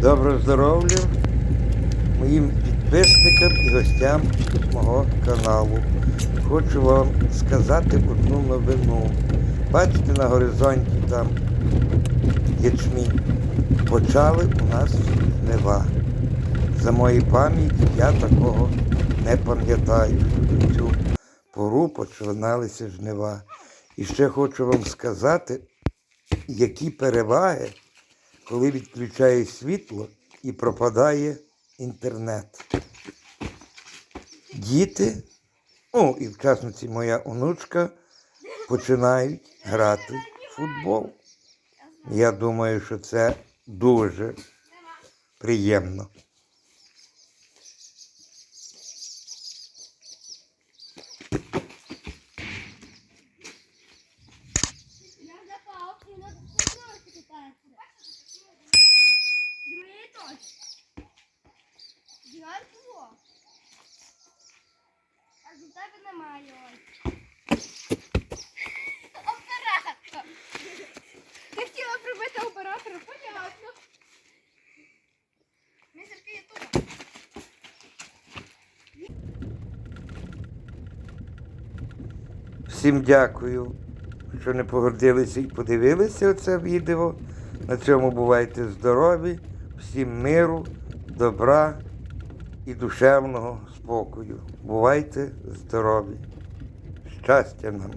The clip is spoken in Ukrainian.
Доброго здоров'я моїм підписникам і гостям мого каналу. Хочу вам сказати одну новину. Бачите, на горизонті там ячмінь. Почали у нас жнива. За моєї пам'яті я такого не пам'ятаю. Цю пору починалися жнива. І ще хочу вам сказати, які переваги коли відключає світло і пропадає інтернет. Діти, ну і в частності моя онучка, починають грати в футбол. Я думаю, що це дуже приємно. Тебе немає. Оператор. Ти хотіла прибити оператора, понятно. Містерка Ютуба. Всім дякую, що не погордилися і подивилися це відео. На цьому бувайте здорові, всім миру, добра і душевного спокою. Бувайте здорові. Щастя нам!